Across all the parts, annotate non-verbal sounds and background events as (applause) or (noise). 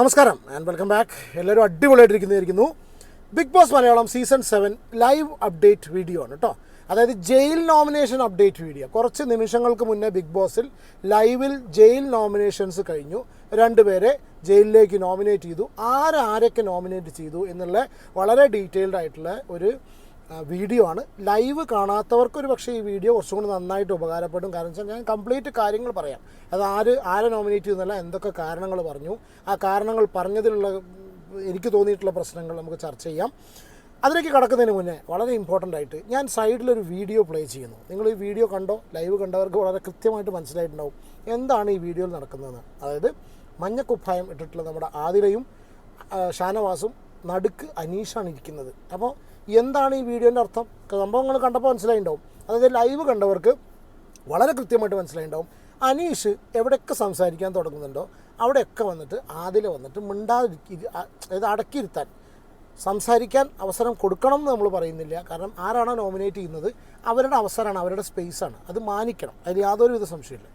നമസ്കാരം. And welcome back എല്ലാവരും അടിപൊളിയായിട്ടിരിക്കുന്നതായിരിക്കുന്നു. Bigg Boss Malayalam season seven live update video ആണ് കേട്ടോ അതായത് ജയിൽ നോമിനേഷൻ അപ്ഡേറ്റ് വീഡിയോ കുറച്ച് നിമിഷങ്ങൾക്ക് മുന്നേ ബിഗ് ബോസിൽ ലൈവിൽ ജയിൽ നോമിനേഷൻസ് കഴിഞ്ഞു. രണ്ടുപേരെ ജയിലിലേക്ക് നോമിനേറ്റ് ചെയ്തു. ആരാരൊക്കെ നോമിനേറ്റ് ചെയ്തു എന്നുള്ള വളരെ ഡീറ്റെയിൽഡ് ആയിട്ടുള്ള ഒരു വീഡിയോ ആണ്. ലൈവ് കാണാത്തവർക്ക് ഒരു പക്ഷേ ഈ വീഡിയോ കുറച്ചും കൂടി നന്നായിട്ട് ഉപകാരപ്പെടും. കാരണം വെച്ചാൽ ഞാൻ കംപ്ലീറ്റ് കാര്യങ്ങൾ പറയാം. അത് ആര് ആരെ നോമിനേറ്റ് ചെയ്യുന്നല്ല എന്തൊക്കെ കാരണങ്ങൾ പറഞ്ഞു. ആ കാരണങ്ങൾ പറഞ്ഞതിലുള്ള എനിക്ക് തോന്നിയിട്ടുള്ള പ്രശ്നങ്ങൾ നമുക്ക് ചർച്ച ചെയ്യാം. അതിലേക്ക് കടക്കുന്നതിന് മുന്നേ വളരെ ഇമ്പോർട്ടന്റ് ആയിട്ട് ഞാൻ സൈഡിലൊരു വീഡിയോ പ്ലേ ചെയ്യുന്നു. നിങ്ങൾ ഈ വീഡിയോ കണ്ടോ? ലൈവ് കണ്ടവർക്ക് വളരെ കൃത്യമായിട്ട് മനസ്സിലായിട്ടുണ്ടാവും. എന്താണ് ഈ വീഡിയോയിൽ നടക്കുന്നതെന്ന്. അതായത് മഞ്ഞക്കുപ്പായം ഇട്ടിട്ടുള്ള നമ്മുടെ ആതിരയും ഷാനവാസും നടുക്ക് അനീഷാണ് ഇരിക്കുന്നത്. അപ്പോൾ എന്താണ് ഈ വീഡിയോന്റെ അർത്ഥം? സംഭവങ്ങൾ കണ്ടപ്പോൾ മനസ്സിലായിണ്ടാവും. അതായത് ലൈവ് കണ്ടവർക്ക് വളരെ കൃത്യമായിട്ട് മനസ്സിലായിണ്ടാവും. അനീഷ് എവിടെയൊക്കെ സംസാരിക്കാൻ തുടങ്ങുന്നുണ്ടോ അവിടെയൊക്കെ വന്നിട്ട് ആദില വന്നിട്ട് മിണ്ടാതിരിക്കി അതായത് അടക്കിയിരുത്താൻ സംസാരിക്കാൻ അവസരം കൊടുക്കണം എന്ന് നമ്മൾ പറയുന്നില്ല. കാരണം ആരാണോ നോമിനേറ്റ് ചെയ്യുന്നത് അവരുടെ അവസരമാണ് അവരുടെ സ്പേസാണ് അത് മാനിക്കണം. അതിൽ യാതൊരുവിധ സംശയമില്ല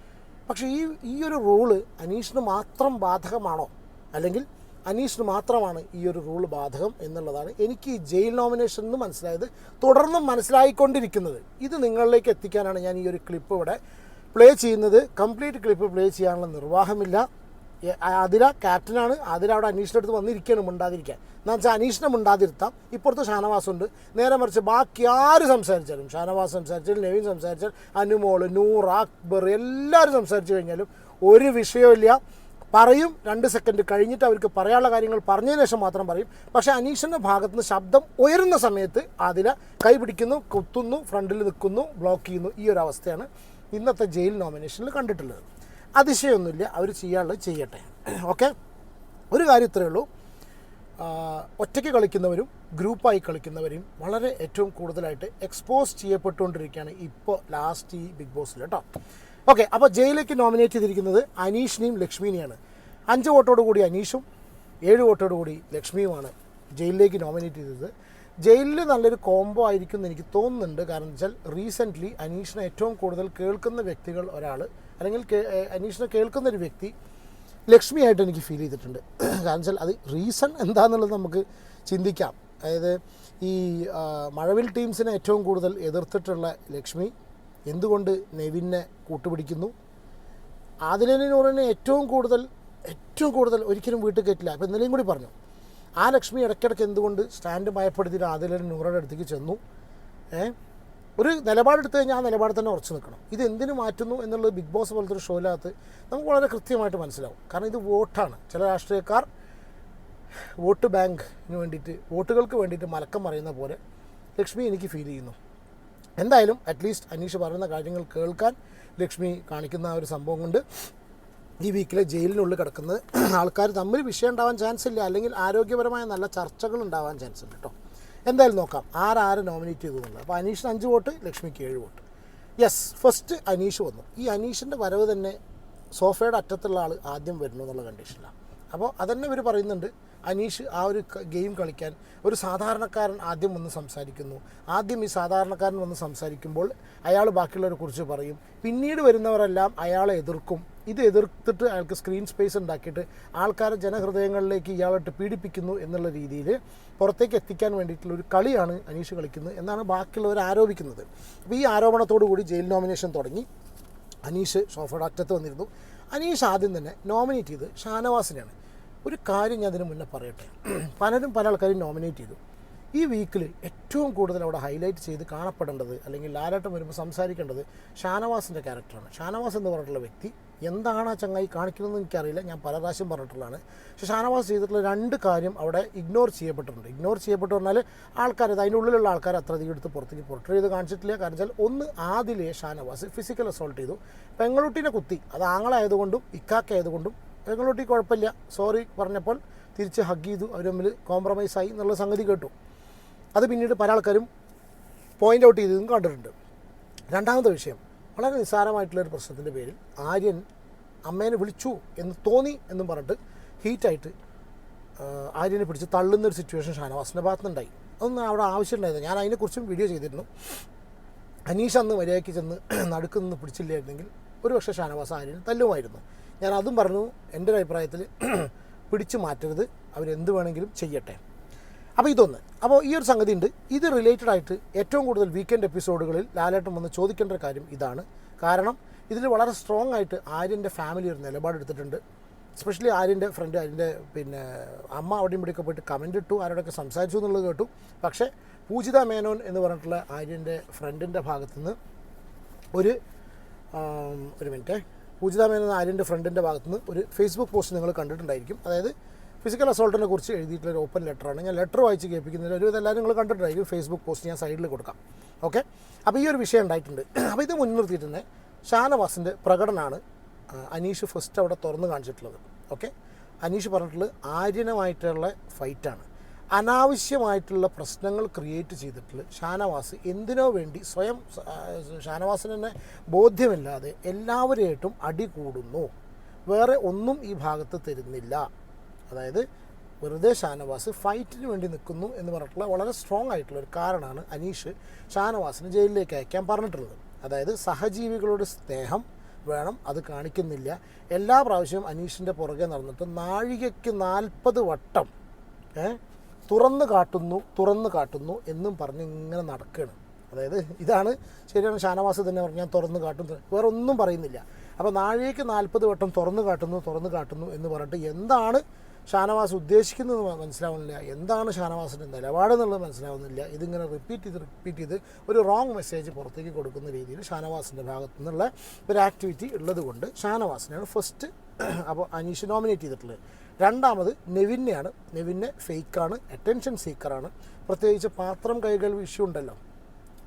പക്ഷേ ഈ ഈ ഒരു റൂൾ അനീഷിന് മാത്രം ബാധകമാണോ? അല്ലെങ്കിൽ അനീഷിന് മാത്രമാണ് ഈ ഒരു റൂൾ ബാധകം എന്നുള്ളതാണ് എനിക്ക് ഈ ജയിൽ നോമിനേഷൻ എന്ന് മനസ്സിലായത് തുടർന്നും മനസ്സിലായിക്കൊണ്ടിരിക്കുന്നത്. ഇത് നിങ്ങളിലേക്ക് എത്തിക്കാനാണ് ഞാൻ ഈ ഒരു ക്ലിപ്പ് ഇവിടെ പ്ലേ ചെയ്യുന്നത്. കംപ്ലീറ്റ് ക്ലിപ്പ് പ്ലേ ചെയ്യാനുള്ള നിർവാഹമില്ല. അതില ക്യാപ്റ്റനാണ് അതിൽ അവിടെ അനീഷിന്റെ അടുത്ത് വന്നിരിക്കുകയാണ് മിണ്ടാതിരിക്കാൻ. എന്ന് വെച്ചാൽ അനീഷിനെ മിണ്ടാതിരുത്താം. ഇപ്പുറത്ത് ഷാനവാസ് ഉണ്ട്. നേരെ മറിച്ച് ബാക്കി ആര് സംസാരിച്ചാലും ഷാനവാസ് സംസാരിച്ചാലും നവീൻ സംസാരിച്ചാൽ അനുമോൾ നൂർ അക്ബർ എല്ലാവരും സംസാരിച്ചു കഴിഞ്ഞാലും ഒരു വിഷയമില്ല പറയും. രണ്ട് സെക്കൻഡ് കഴിഞ്ഞിട്ട് അവർക്ക് പറയാനുള്ള കാര്യങ്ങൾ പറഞ്ഞതിന് ശേഷം മാത്രം പറയും. പക്ഷെ അനീഷിന്റെ ഭാഗത്ത് നിന്ന് ശബ്ദം ഉയരുന്ന സമയത്ത് അതിനെ കൈ പിടിക്കുന്നു കുത്തുന്നു ഫ്രണ്ടിൽ നിൽക്കുന്നു ബ്ലോക്ക് ചെയ്യുന്നു. ഈ ഒരു അവസ്ഥയാണ് ഇന്നത്തെ ജയിൽ നോമിനേഷനിൽ കണ്ടിട്ടുള്ളത്. അതിശയമൊന്നുമില്ല. അവർ ചെയ്യാനുള്ളത് ചെയ്യട്ടെ. ഓക്കെ ഒരു കാര്യം ഇത്രയേ ഉള്ളൂ. ഒറ്റയ്ക്ക് കളിക്കുന്നവരും ഗ്രൂപ്പായി കളിക്കുന്നവരും വളരെ ഏറ്റവും കൂടുതലായിട്ട് എക്സ്പോസ് ചെയ്യപ്പെട്ടുകൊണ്ടിരിക്കുകയാണ് ഇപ്പോൾ ലാസ്റ്റ് ഈ ബിഗ് ബോസിൽ കേട്ടോ. ഓക്കെ അപ്പോൾ ജയിലേക്ക് നോമിനേറ്റ് ചെയ്തിരിക്കുന്നത് അനീഷിനെയും ലക്ഷ്മിനെയാണ്. അഞ്ച് വോട്ടോട് കൂടി അനീഷും ഏഴ് വോട്ടോട് കൂടി ലക്ഷ്മിയുമാണ് ജയിലിലേക്ക് നോമിനേറ്റ് ചെയ്തത്. ജയിലിൽ നല്ലൊരു കോംബോ ആയിരിക്കും എന്ന് എനിക്ക് തോന്നുന്നുണ്ട്. കാരണം വെച്ചാൽ റീസെന്റ്ലി അനീഷിനെ ഏറ്റവും കൂടുതൽ കേൾക്കുന്ന വ്യക്തികൾ ഒരാൾ അല്ലെങ്കിൽ അനീഷിനെ കേൾക്കുന്ന ഒരു വ്യക്തി ലക്ഷ്മിയായിട്ട് എനിക്ക് ഫീൽ ചെയ്തിട്ടുണ്ട്. കാരണം വെച്ചാൽ അത് റീസൺ എന്താണെന്നുള്ളത് നമുക്ക് ചിന്തിക്കാം. അതായത് ഈ മഴവിൽ ടീംസിനെ ഏറ്റവും കൂടുതൽ എതിർത്തിട്ടുള്ള ലക്ഷ്മി എന്തുകൊണ്ട് നെവിനെ കൂട്ടുപിടിക്കുന്നു? ആദിലനെ ഏറ്റവും കൂടുതൽ ഏറ്റവും കൂടുതൽ ഒരിക്കലും വീട്ടിൽ കയറ്റില്ല. അപ്പോൾ ഇന്നലെയും കൂടി പറഞ്ഞു. ആ ലക്ഷ്മി ഇടയ്ക്കിടയ്ക്ക് എന്തുകൊണ്ട് സ്റ്റാൻഡ് മയപ്പെടുത്തിയിട്ട് ആദ്യം നൂറയുടെ അടുത്തേക്ക് ചെന്നു? ഏ? ഒരു നിലപാടെടുത്ത് കഴിഞ്ഞാൽ ആ നിലപാട് തന്നെ ഉറച്ചു നിൽക്കണം. ഇത് എന്തിനു മാറ്റുന്നു എന്നുള്ളത് ബിഗ് ബോസ് പോലത്തെ ഒരു ഷോയിലകത്ത് നമുക്ക് വളരെ കൃത്യമായിട്ട് മനസ്സിലാവും. കാരണം ഇത് വോട്ടാണ്. ചില രാഷ്ട്രീയക്കാർ വോട്ട് ബാങ്കിന് വേണ്ടിയിട്ട് വോട്ടുകൾക്ക് വേണ്ടിയിട്ട് മലക്കം പറയുന്ന പോലെ ലക്ഷ്മി എനിക്ക് ഫീൽ ചെയ്യുന്നു. എന്തായാലും അറ്റ്ലീസ്റ്റ് അനീഷ് പറയുന്ന കാര്യങ്ങൾ കേൾക്കാൻ ലക്ഷ്മി കാണിക്കുന്ന ഒരു സംഭവം കൊണ്ട് ഈ വീക്കിലെ ജയിലിനുള്ളിൽ കിടക്കുന്നത് (clears throat) ആൾക്കാർ തമ്മിൽ വിഷയം ഉണ്ടാവാൻ ചാൻസ് ഇല്ല. അല്ലെങ്കിൽ ആരോഗ്യപരമായ നല്ല ചർച്ചകൾ ഉണ്ടാവാൻ ചാൻസ് ഉണ്ട് കേട്ടോ എന്തായാലും നോക്കാം. ആരാരെ നോമിനേറ്റ് ചെയ്തു എന്നുള്ളത് അപ്പോൾ അനീഷിന് അഞ്ച് വോട്ട് ലക്ഷ്മിക്ക് ഏഴ് വോട്ട്. യെസ് ഫസ്റ്റ് അനീഷ് വന്നു. ഈ അനീഷിന്റെ വരവ് തന്നെ സോഫയുടെ അറ്റത്തുള്ള ആൾ ആദ്യം വരുന്നു എന്നുള്ള കണ്ടീഷനിലാണ് അപ്പോൾ അതന്നെ ഇവർ പറയുന്നുണ്ട്. അനീഷ് ആ ഒരു ഗെയിം കളിക്കാൻ ഒരു സാധാരണക്കാരൻ ആദ്യം വന്ന് സംസാരിക്കുന്നു. ആദ്യം ഈ സാധാരണക്കാരൻ വന്ന് സംസാരിക്കുമ്പോൾ അയാൾ ബാക്കിയുള്ളവരെ കുറിച്ച് പറയും. പിന്നീട് വരുന്നവരെല്ലാം അയാളെ എതിർക്കും. ഇത് എതിർത്തിട്ട് അയാൾക്ക് സ്ക്രീൻ സ്പേസ് ഉണ്ടാക്കിയിട്ട് ആൾക്കാരെ ജനഹൃദയങ്ങളിലേക്ക് ഇയാളായിട്ട് പീഡിപ്പിക്കുന്നു എന്നുള്ള രീതിയിൽ പുറത്തേക്ക് എത്തിക്കാൻ വേണ്ടിയിട്ടുള്ള ഒരു കളിയാണ് അനീഷ് കളിക്കുന്നത് എന്നാണ് ബാക്കിയുള്ളവർ ആരോപിക്കുന്നത്. അപ്പോൾ ഈ ആരോപണത്തോടു കൂടി ജയിൽ നോമിനേഷൻ തുടങ്ങി. അനീഷ് സോഫയുടെ അറ്റത്ത് വന്നിരുന്നു. അനീഷ് ആദ്യം തന്നെ നോമിനേറ്റ് ചെയ്ത് ഷാനവാസിനെയാണ്. ഒരു കാര്യം ഞാൻ അതിന് മുന്നേ പറയട്ടെ. പലരും പല ആൾക്കാരും നോമിനേറ്റ് ചെയ്തു. ഈ വീക്കിൽ ഏറ്റവും കൂടുതൽ അവിടെ ഹൈലൈറ്റ് ചെയ്ത് കാണപ്പെടേണ്ടത് അല്ലെങ്കിൽ ലാലാട്ടം വരുമ്പോൾ സംസാരിക്കേണ്ടത് ഷാനവാസിന്റെ ക്യാരക്ടറാണ് ഷാനവാസ് എന്ന് പറഞ്ഞിട്ടുള്ള വ്യക്തി എന്താണ് ആ ചങ്ങായി കാണിക്കുന്നതെന്ന് എനിക്കറിയില്ല. ഞാൻ പല പ്രാവശ്യം പറഞ്ഞിട്ടുള്ളതാണ്. പക്ഷേ ഷാനവാസ് ചെയ്തിട്ടുള്ള രണ്ട് കാര്യം അവിടെ ഇഗ്നോർ ചെയ്യപ്പെട്ടിട്ടുണ്ട്. ഇഗ്നോർ ചെയ്യപ്പെട്ടു പറഞ്ഞാൽ ആൾക്കാർ അത് അതിന്റെ ഉള്ളിലുള്ള ആൾക്കാർ അത്രയധികം എടുത്ത് പുറത്തേക്ക് പോർട്രേ ചെയ്ത് കാണിച്ചിട്ടില്ല. കാരണം വെച്ചാൽ ഒന്ന് ആദിലെ ഷാനവാസ് ഫിസിക്കൽ അസോൾട്ട് ചെയ്തു. പെങ്ങളുട്ടിനെ കുത്തി. അത് ആങ്ങളായതുകൊണ്ടും ഇക്കാക്കായതുകൊണ്ടും പെങ്ങളുട്ടി കുഴപ്പമില്ല. സോറി പറഞ്ഞപ്പോൾ തിരിച്ച് ഹഗ് ചെയ്തു. അവർ തമ്മിൽ കോംപ്രമൈസ് ആയി എന്നുള്ള സംഗതി കേട്ടു. അത് പിന്നീട് പല ആൾക്കാരും പോയിന്റ് ഔട്ട് ചെയ്തതും കണ്ടിട്ടുണ്ട്. രണ്ടാമത്തെ വിഷയം. വളരെ നിസ്സാരമായിട്ടുള്ളൊരു പ്രശ്നത്തിന്റെ പേരിൽ ആര്യൻ അമ്മേനെ വിളിച്ചു എന്ന് തോന്നി എന്നും പറഞ്ഞിട്ട് ഹീറ്റായിട്ട് ആര്യനെ പിടിച്ച് തള്ളുന്നൊരു സിറ്റുവേഷൻ ഷാനവാസിന്റെ ഭാഗത്തുനിന്നുണ്ടായി. അതൊന്നും അവിടെ ആവശ്യമുണ്ടായിരുന്നു ഞാൻ അതിനെക്കുറിച്ചും വീഡിയോ ചെയ്തിരുന്നു. അനീഷ് അന്ന് മര്യാദയ്ക്ക് ചെന്ന് (clears throat) നടുക്ക് നിന്ന് പിടിച്ചില്ലായിരുന്നെങ്കിൽ ഒരു പക്ഷേ ഷാനവാസ് ആര്യന് തല്ലുമായിരുന്നു. ഞാൻ അതും പറഞ്ഞു എന്റെ ഒരു അഭിപ്രായത്തിൽ (clears throat) പിടിച്ചു മാറ്റരുത്. അവരെന്ത് വേണമെങ്കിലും ചെയ്യട്ടെ. അപ്പോൾ ഇതൊന്ന്. അപ്പോൾ ഈ ഒരു സംഗതി ഉണ്ട് ഇത് റിലേറ്റഡ് ആയിട്ട് ഏറ്റവും കൂടുതൽ വീക്കെൻഡ് എപ്പിസോഡുകളിൽ ലാലേട്ടൻ വന്ന് ചോദിക്കേണ്ട ഒരു കാര്യം ഇതാണ്. കാരണം ഇതിൽ വളരെ സ്ട്രോങ് ആയിട്ട് ആര്യന്റെ ഫാമിലി ഒരു നിലപാടെടുത്തിട്ടുണ്ട് സ്പെഷ്യലി ആര്യന്റെ ഫ്രണ്ട് അതിന്റെ പിന്നെ അമ്മ അവിടെയും ഇവിടെയൊക്കെ പോയിട്ട് കമന്റ് ഇട്ടു ആരോടൊക്കെ സംസാരിച്ചു എന്നുള്ളത് കേട്ടു. പക്ഷേ പൂജിത മേനോൻ എന്ന് പറഞ്ഞിട്ടുള്ള ആര്യന്റെ ഫ്രണ്ടിന്റെ ഭാഗത്തുനിന്ന് ഒരു ഒരു മിനിറ്റേ പൂജിത മേനോൻ ആര്യന്റെ ഫ്രണ്ടിന്റെ ഭാഗത്തുനിന്ന് ഒരു ഫേസ്ബുക്ക് പോസ്റ്റ് നിങ്ങൾ കണ്ടിട്ടുണ്ടായിരിക്കും. അതായത് ഫിസിക്കൽ അസോൾട്ടിനെ കുറിച്ച് എഴുതിയിട്ടുള്ള ഒരു ഓപ്പൺ ലെറ്ററാണ് ഞാൻ ലെറ്റർ വായിച്ച് കേൾപ്പിക്കുന്നതിൽ ഒരു ഇതെല്ലാം നിങ്ങൾ കണ്ടിട്ടുണ്ടായിരിക്കും ഫേസ്ബുക്ക് പോസ്റ്റ് ഞാൻ സൈഡിൽ കൊടുക്കാം. ഓക്കെ അപ്പോൾ ഈ ഒരു വിഷയം ഉണ്ടായിട്ടുണ്ട്. (clears throat) അപ്പോൾ ഇത് മുൻനിർത്തിയിട്ട് തന്നെ ഷാനവാസിന്റെ പ്രകടനമാണ് അനീഷ് ഫസ്റ്റ് അവിടെ തുറന്ന് കാണിച്ചിട്ടുള്ളത്. ഓക്കെ അനീഷ് പറഞ്ഞിട്ടുള്ളത് ആര്യനുമായിട്ടുള്ള ഫൈറ്റാണ് അനാവശ്യമായിട്ടുള്ള പ്രശ്നങ്ങൾ ക്രിയേറ്റ് ചെയ്തിട്ടുള്ള ഷാനവാസ് എന്തിനോ വേണ്ടി സ്വയം ഷാനവാസിന് തന്നെ ബോധ്യമില്ലാതെ എല്ലാവരെയായിട്ടും അടി കൂടുന്നു വേറെ ഒന്നും ഈ ഭാഗത്ത് തരുന്നില്ല. അതായത് വെറുതെ ഷാനവാസ് ഫൈറ്റിന് വേണ്ടി നിൽക്കുന്നു എന്ന് പറഞ്ഞിട്ടുള്ള വളരെ സ്ട്രോങ് ആയിട്ടുള്ള ഒരു കാരണമാണ് അനീഷ് ഷാനവാസിനെ ജയിലിലേക്ക് അയക്കാൻ പറഞ്ഞിട്ടുള്ളത്. അതായത് സഹജീവികളോട് സ്നേഹം വേണം അത് കാണിക്കുന്നില്ല. എല്ലാ പ്രാവശ്യവും അനീഷിന്റെ പുറകെ നടന്നിട്ട് നാഴികയ്ക്ക് നാൽപ്പത് വട്ടം തുറന്ന് കാട്ടുന്നു തുറന്ന് കാട്ടുന്നു എന്നും പറഞ്ഞ് ഇങ്ങനെ നടക്കുകയാണ് അതായത് ഇതാണ് ശരിയാണ് ഷാനവാസ് തന്നെ പറഞ്ഞു ഞാൻ തുറന്ന് കാട്ടും വേറെ ഒന്നും പറയുന്നില്ല. അപ്പോൾ നാഴികയ്ക്ക് നാൽപ്പത് വട്ടം തുറന്ന് കാട്ടുന്നു തുറന്ന് കാട്ടുന്നു എന്ന് പറഞ്ഞിട്ട് എന്താണ് ഷാനവാസ് ഉദ്ദേശിക്കുന്നത് മനസ്സിലാവുന്നില്ല. എന്താണ് ഷാനവാസിന്റെ നിലപാടെന്നുള്ളത് മനസ്സിലാവുന്നില്ല. ഇതിങ്ങനെ റിപ്പീറ്റ് ചെയ്ത് റിപ്പീറ്റ് ചെയ്ത് ഒരു റോങ് മെസ്സേജ് പുറത്തേക്ക് കൊടുക്കുന്ന രീതിയിൽ ഷാനവാസിന്റെ ഭാഗത്തു നിന്നുള്ള ഒരു ആക്ടിവിറ്റി ഉള്ളത് കൊണ്ട് ഷാനവാസിനെയാണ് ഫസ്റ്റ് (clears throat) അപ്പോൾ അനീഷ് നോമിനേറ്റ് ചെയ്തിട്ടുള്ളത്. രണ്ടാമത് നെവിനെയാണ്. നെവിനെ ഫേക്കാണ് അറ്റൻഷൻ സീക്കറാണ് പ്രത്യേകിച്ച് പാത്രം കൈകൾ ഇഷ്യൂ ഉണ്ടല്ലോ.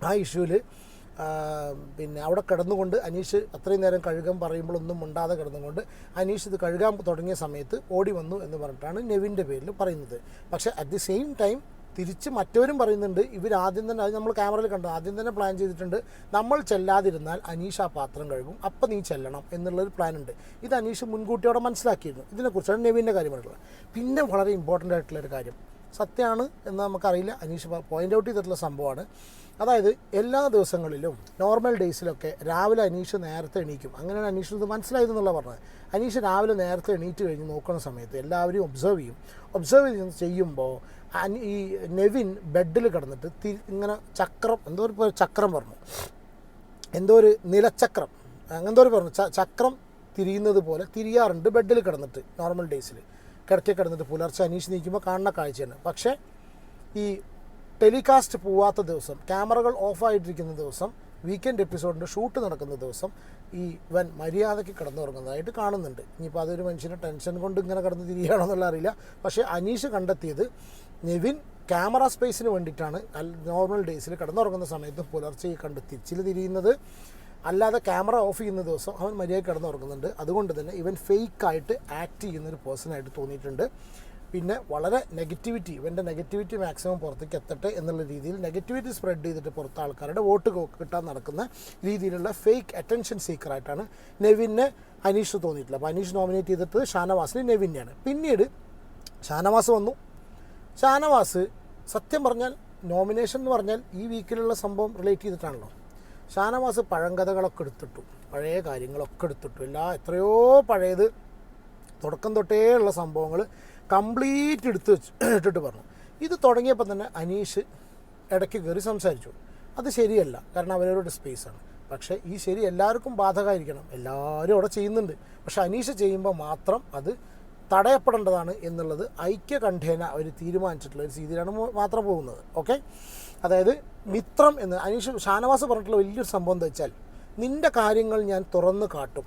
ആ ഇഷ്യൂവിൽ പിന്നെ അവിടെ കിടന്നുകൊണ്ട് അനീഷ് അത്രയും നേരം കഴുകാൻ പറയുമ്പോഴൊന്നും മുണ്ടാതെ കിടന്നുകൊണ്ട് അനീഷ് ഇത് കഴുകാൻ തുടങ്ങിയ സമയത്ത് ഓടി വന്നു എന്ന് പറഞ്ഞിട്ടാണ് നെവിന്റെ പേരിൽ പറയുന്നത്. പക്ഷേ അറ്റ് ദി സെയിം ടൈം തിരിച്ച് മറ്റവരും പറയുന്നുണ്ട് ഇവർ ആദ്യം തന്നെ അത് നമ്മൾ ക്യാമറയിൽ കണ്ടു. ആദ്യം തന്നെ പ്ലാൻ ചെയ്തിട്ടുണ്ട് നമ്മൾ ചെല്ലാതിരുന്നാൽ അനീഷ് ആ പാത്രം കഴുകും അപ്പം നീ ചെല്ലണം എന്നുള്ളൊരു പ്ലാൻ ഉണ്ട്. ഇത് അനീഷ് മുൻകൂട്ടിയോടെ മനസ്സിലാക്കിയിരുന്നു. ഇതിനെക്കുറിച്ചാണ് നെവിന്റെ കാര്യം പിന്നെ വളരെ ഇമ്പോർട്ടന്റ് ആയിട്ടുള്ളൊരു കാര്യം. സത്യമാണ് എന്ന് നമുക്കറിയില്ല. അനീഷ് പോയിന്റ് ഔട്ട് ചെയ്തിട്ടുള്ള സംഭവമാണ്. അതായത് എല്ലാ ദിവസങ്ങളിലും നോർമൽ ഡേയ്സിലൊക്കെ രാവിലെ അനീഷ് നേരത്തെ എണീക്കും. അങ്ങനെയാണ് അനീഷ് ഇത് മനസ്സിലായതെന്നുള്ള പറഞ്ഞത്. അനീഷ് രാവിലെ നേരത്തെ എണീറ്റ് കഴിഞ്ഞ് നോക്കുന്ന സമയത്ത് എല്ലാവരെയും ഒബ്സർവ് ചെയ്യും. ഒബ്സർവ് ചെയ്യുമ്പോൾ ഈ നെവിൻ ബെഡിൽ കിടന്നിട്ട് തി ഇങ്ങനെ ചക്രം എന്തോ ഒരു ചക്രം പറഞ്ഞു. എന്തോ ഒരു നിലച്ചക്രം. അങ്ങനെന്തോ ഒരു പറഞ്ഞു. ചക്രം തിരിയുന്നത് പോലെ തിരിയാറുണ്ട് ബെഡിൽ കിടന്നിട്ട് നോർമൽ ഡേയ്സിൽ കിടക്കി കിടന്നിട്ട് പുലർച്ചെ അനീഷ് നീക്കുമ്പോൾ കാണുന്ന കാഴ്ചയാണ് പക്ഷേ ഈ ടെലികാസ്റ്റ് പോവാത്ത ദിവസം ക്യാമറകൾ ഓഫായിട്ടിരിക്കുന്ന ദിവസം വീക്കെൻഡ് എപ്പിസോഡിന്റെ ഷൂട്ട് നടക്കുന്ന ദിവസം ഈ വൻ മര്യാദയ്ക്ക് കിടന്നുറങ്ങുന്നതായിട്ട് കാണുന്നുണ്ട്. ഇനിയിപ്പോൾ അതൊരു മനുഷ്യന്റെ ടെൻഷൻ കൊണ്ട് ഇങ്ങനെ കിടന്ന് എന്നുള്ള അറിയില്ല. പക്ഷേ അനീഷ് കണ്ടെത്തിയത് നെവിൻ ക്യാമറ സ്പേസിന് വേണ്ടിയിട്ടാണ്. നോർമൽ ഡേയ്സിൽ കിടന്നുറങ്ങുന്ന സമയത്ത് പുലർച്ചെ ഈ കണ്ട് തിരിച്ചിൽ തിരിയുന്നത്. അല്ലാതെ ക്യാമറ ഓഫ് ചെയ്യുന്ന ദിവസം അവൻ മര്യാദ കിടന്നുറങ്ങുന്നുണ്ട്. അതുകൊണ്ട് തന്നെ ഇവൻ ഫേക്കായിട്ട് ആക്ട് ചെയ്യുന്ന ഒരു പേഴ്സണായിട്ട് തോന്നിയിട്ടുണ്ട്. പിന്നെ വളരെ നെഗറ്റിവിറ്റി ഇവന്റെ നെഗറ്റിവിറ്റി മാക്സിമം പുറത്തേക്ക് എത്തട്ടെ എന്നുള്ള രീതിയിൽ നെഗറ്റിവിറ്റി സ്പ്രെഡ് ചെയ്തിട്ട് പുറത്ത് ആൾക്കാരുടെ വോട്ട് കിട്ടാൻ നടക്കുന്ന രീതിയിലുള്ള ഫേക്ക് അറ്റൻഷൻ സീക്കറായിട്ടാണ് നെവിനെ അനീഷ് തോന്നിയിട്ടുള്ളത്. അപ്പോൾ അനീഷ് നോമിനേറ്റ് ചെയ്തിട്ട് ഷാനവാസിന് നെവിനെയാണ് പിന്നീട് ഷാനവാസ് വന്നു. ഷാനവാസ് സത്യം പറഞ്ഞാൽ നോമിനേഷൻ എന്ന് പറഞ്ഞാൽ ഈ വീക്കിലുള്ള സംഭവം റിലേറ്റ് ചെയ്തിട്ടാണല്ലോ. ഷാനവാസ് പഴങ്കഥകളൊക്കെ എടുത്തിട്ടു. പഴയ കാര്യങ്ങളൊക്കെ എടുത്തിട്ടു. എല്ലാ എത്രയോ പഴയത്. തുടക്കം തൊട്ടേ ഉള്ള സംഭവങ്ങൾ കംപ്ലീറ്റ് എടുത്ത് വെച്ച് ഇട്ടിട്ട് പറഞ്ഞു. ഇത് തുടങ്ങിയപ്പോൾ തന്നെ അനീഷ് ഇടയ്ക്ക് കയറി സംസാരിച്ചു. അത് ശരിയല്ല. കാരണം അവരവരുടെ സ്പേസാണ് പക്ഷേ ഈ ശരി എല്ലാവർക്കും ബാധകമായിരിക്കണം എല്ലാവരും അവിടെ ചെയ്യുന്നുണ്ട്. പക്ഷേ അനീഷ് ചെയ്യുമ്പോൾ മാത്രം അത് തടയപ്പെടേണ്ടതാണ് എന്നുള്ളത് ഐക്യകണ്ഠേന അവർ തീരുമാനിച്ചിട്ടുള്ള ഒരു രീതിയിലാണ് മാത്രം പോകുന്നത്. ഓക്കെ? അതായത് മിത്രം എന്ന് അനീഷ് ഷാനവാസ് പറഞ്ഞിട്ടുള്ള വലിയൊരു സംഭവം എന്താ വെച്ചാൽ നിന്റെ കാര്യങ്ങൾ ഞാൻ തുറന്ന് കാട്ടും.